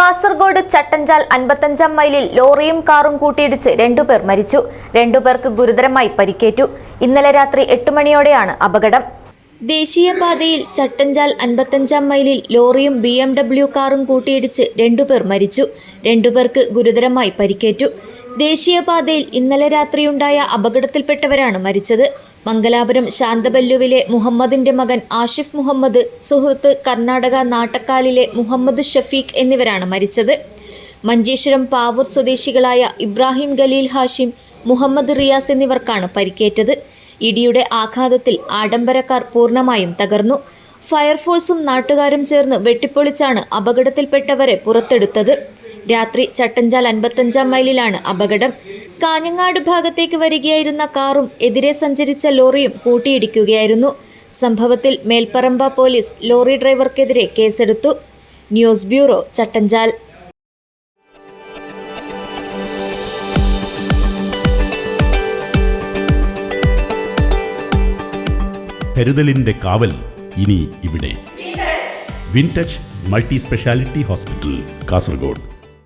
കാസർഗോഡ് ചട്ടഞ്ചാൽ അൻപത്തഞ്ചാം മൈലിൽ ലോറിയും കാറും കൂട്ടിയിടിച്ച് രണ്ടുപേർ മരിച്ചു. രണ്ടുപേർക്ക് ഗുരുതരമായി പരിക്കേറ്റു. ഇന്നലെ രാത്രി എട്ട് മണിയോടെയാണ് അപകടം. ദേശീയപാതയിൽ ചട്ടഞ്ചാൽ അൻപത്തഞ്ചാം മൈലിൽ ലോറിയും ബി എം ഡബ്ല്യു കാറും കൂട്ടിയിടിച്ച് രണ്ടുപേർ മരിച്ചു. രണ്ടുപേർക്ക് ഗുരുതരമായി പരിക്കേറ്റു. ദേശീയപാതയിൽ ഇന്നലെ രാത്രിയുണ്ടായ അപകടത്തിൽപ്പെട്ടവരാണ് മരിച്ചത്. മംഗലാപുരം ശാന്തബല്ലുവിലെ മുഹമ്മദിന്റെ മകൻ ആഷിഫ് മുഹമ്മദ് സുഹൃത്ത് കർണാടക നാട്ടക്കാലിലെ മുഹമ്മദ് ഷഫീഖ് എന്നിവരാണ് മരിച്ചത്. മഞ്ചേശ്വരം പാവൂർ സ്വദേശികളായ ഇബ്രാഹിം ഖലീൽ ഹാഷിം മുഹമ്മദ് റിയാസ് എന്നിവർക്കാണ് പരിക്കേറ്റത്. ഇടിയുടെ ആഘാതത്തിൽ ആഡംബരക്കാർ പൂർണമായും തകർന്നു. ഫയർഫോഴ്സും നാട്ടുകാരും ചേർന്ന് വെട്ടിപ്പൊളിച്ചാണ് അപകടത്തിൽപ്പെട്ടവരെ പുറത്തെടുത്തത്. രാത്രി ചട്ടഞ്ചാൽ അൻപത്തഞ്ചാം മൈലിലാണ് അപകടം. കാഞ്ഞങ്ങാട് ഭാഗത്തേക്ക് വരികയായിരുന്ന കാറും എതിരെ സഞ്ചരിച്ച ലോറിയും കൂട്ടിയിടിക്കുകയായിരുന്നു. സംഭവത്തിൽ മേൽപ്പറമ്പ പോലീസ് ലോറി ഡ്രൈവർക്കെതിരെ കേസെടുത്തു. News bureau Chattanchal. കരുതലിന്റെ കാവൽ ഇനി ഇവിടെ. Wintouch multi speciality hospital Kasaragod.